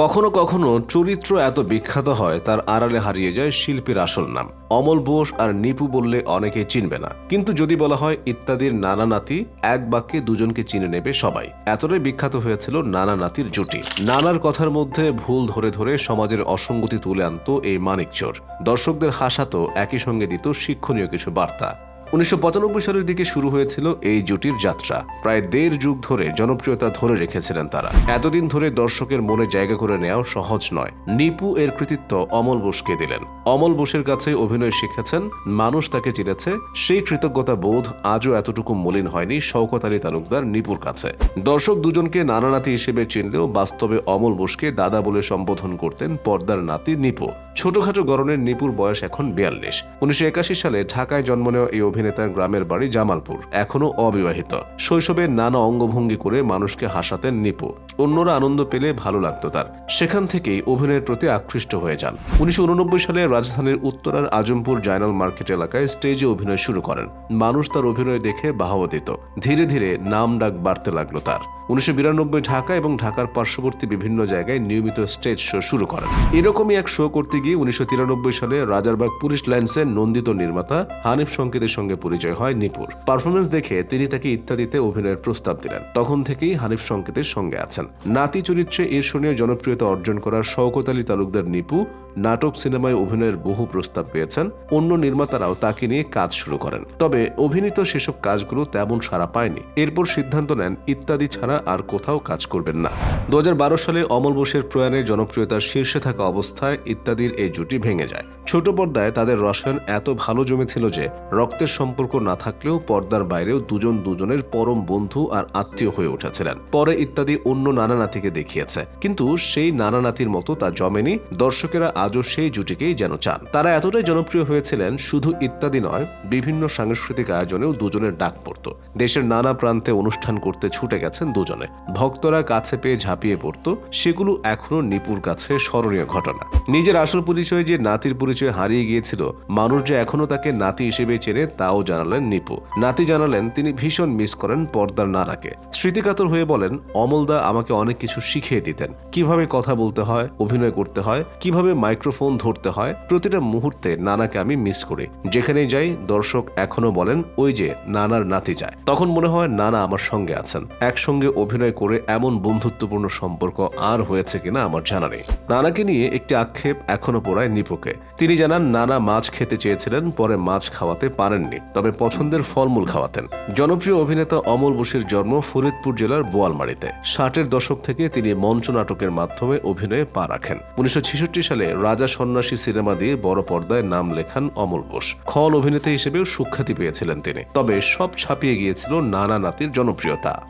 কখনো কখনো চরিত্র এত বিখ্যাত হয়, তার আড়ালে হারিয়ে যায় শিল্পীর আসল নাম। অমল বোস আর নিপু বললে অনেকে চিনবে না। কিন্তু যদি বলা হয় ইত্যাদির নানা নাতি, এক বাক্যে দুজনকে চিনে নেবে সবাই। এতটাই বিখ্যাত হয়েছিল নানা নাতির জুটি। নানার কথার মধ্যে ভুল ধরে ধরে সমাজের অসঙ্গতি তুলে আনতো এই মানিকচোর। দর্শকদের হাসাতো একই সঙ্গে দিত শিক্ষণীয় কিছু বার্তা। উনিশশো পঁচানব্বই সালের দিকে শুরু হয়েছিল এই জুটির যাত্রা। প্রায় দেড় যুগ ধরে জনপ্রিয়তা ধরে রেখেছিলেন তারা। এতদিন ধরে দর্শকের মনে জায়গা করে নেওয়াও সহজ নয়। নিপু এর কৃতিত্ব অমল বোসকে দিলেন। অমল বোসের কাছে অভিনয় শিখেছেন, মানুষ তাকে চিনেছে, সেই কৃতজ্ঞতা বোধ আজও এতটুকু মলিন হয়নি শওকত আলী তালুকদার নিপুর কাছে। দর্শক দুজনকে নানা নাতি হিসেবে চিনলেও বাস্তবে অমল বোসকে দাদা বলে সম্বোধন করতেন পর্দার নাতি নিপু। ছোটখাটো গরনের নিপুর বয়স এখন বিয়াল্লিশ। উনিশশো সালে ঢাকায় জন্ম নেওয়া এই অভিনেতার গ্রামের বাড়ি জামালপুর, এখনও অবিবাহিত। শৈশবে নানা অঙ্গভঙ্গি করে মানুষকে হাসাতেন নিপু। অন্যরা আনন্দ পেলে ভালো লাগতো তার। সেখান থেকেই অভিনয়ের প্রতি আকৃষ্ট হয়ে যান। উনিশশো উননব্বই সালে রাজধানীর উত্তরার আজমপুর জায়নাল মার্কেট এলাকায় স্টেজে অভিনয় শুরু করেন। মানুষ তার অভিনয় দেখে বাহবা দিত ধীরে ধীরে নাম ডাক বাড়তে লাগল তার। উনিশশো বিরানব্বই ঢাকা এবং ঢাকার পার্শ্ববর্তী বিভিন্ন জায়গায় নিয়মিত স্টেজ শো শুরু করেন। এরকমই এক শো করতে গিয়ে উনিশশো তিরানব্বই সালে রাজারবাগ পুলিশ লাইন্সের নন্দিত নির্মাতা হানিফ সংকেতের সঙ্গে পরিচয় হয় নিপুর। পারফরমেন্স দেখে তিনি তাকে ইত্যাদিতে অভিনয়ের প্রস্তাব দিলেন। তখন থেকেই হানিফ সংকেতের সঙ্গে আছেন। নাতি চরিত্রে ঈর্ষণীয় জনপ্রিয়তা অর্জন করা শওকত আলী তালুকদার নিপু নাটক সিনেমায় অভিনয়ের বহু প্রস্তাব পেয়েছেন। অন্য নির্মাতারাও তাকে নিয়ে কাজ শুরু করেন। তবে অভিনীত সেসব কাজগুলো তেমন সাড়া পায়নি। এরপর সিদ্ধান্ত নেন ইত্যাদি ছাড়া আর কোথাও কাজ করবেন না। দু সালে অমল বোসের প্রয়াণে জনপ্রিয়তার শীর্ষে থাকা অবস্থায় ইত্যাদির এই জুটি ভেঙে যায়। ছোট পর্দায় তাদের রসায়ন এত ভালো জমেছিল যে, রক্তের সম্পর্ক না থাকলেও পর্দার বাইরেও দুজন দুজনের পরম বন্ধু আর আত্মীয় হয়ে উঠেছিলেন। পরে ইত্যাদি অন্য নানা নাতিকে দেখিয়েছে। কিন্তু সেই নানা নাতির মতো তা জমেনি, দর্শকেরা আজও সেই জুটিকেই যেন চান। তারা এতটাই জনপ্রিয় হয়েছিলেন, শুধু ইত্যাদি নয়, বিভিন্ন সাংস্কৃতিক আয়োজনেও দুজনের ডাক পড়ত। দেশের নানা প্রান্তে অনুষ্ঠান করতে ছুটে গেছেন দুজনে। ভক্তরা কাছে পেয়ে ঝাঁপিয়ে পড়ত, সেগুলো এখনও নিপুর কাছে স্মরণীয় ঘটনা। নিজের আসল পরিচয় যে নাতির পরিচয় হারিয়ে গিয়েছিল, মানুষ যে এখনও তাকে নাতি হিসেবে চেনে তাও জানালেন নিপু। নাতি জানালেন, তিনি ভীষণ মিস করেন পর্দার নানাকে স্মৃতিকাতর হয়ে বলেন, অমলদা আমাকে অনেক কিছু শিখিয়ে দিতেন। কীভাবে কথা বলতে হয়, অভিনয় করতে হয়, কীভাবে মাইক্রোফোন ধরতে হয়, প্রতিটা মুহূর্তে নানাকে আমি মিস করি। যেখানেই যাই, দর্শক এখনও বলেন, ওই যে নানার নাতি যায়। তখন মনে হয় নানা আমার সঙ্গে আছেন। একসঙ্গে অভিনয় করে এমন বন্ধুত্বপূর্ণ সম্পর্ক আর হয়েছে কিনা আমার জানা নেই। নানাকে নিয়ে একটি আক্ষেপ এখনও পোড়ায় নিপুকে। তিনি জানান, নানা মাছ খেতে চেয়েছিলেন, পরে মাছ খাওয়াতে পারেননি, তবে পছন্দের ফলমূল খাওয়াতেন। জনপ্রিয় অভিনেতা অমল বোসের জন্ম ফরিদপুর জেলার বোয়ালমারিতে। ষাটের দশক থেকে তিনি মঞ্চ নাটকের মাধ্যমে অভিনয়ে পা রাখেন। উনিশশো ছেষট্টি সালে রাজা সন্ন্যাসী সিনেমা দিয়ে বড় পর্দায় নাম লেখান অমল বোস। খল অভিনেতা হিসেবেও সুখ্যাতি পেয়েছিলেন তিনি। তবে সব ছাপিয়ে গিয়েছিল নানা নাতির জনপ্রিয়তা।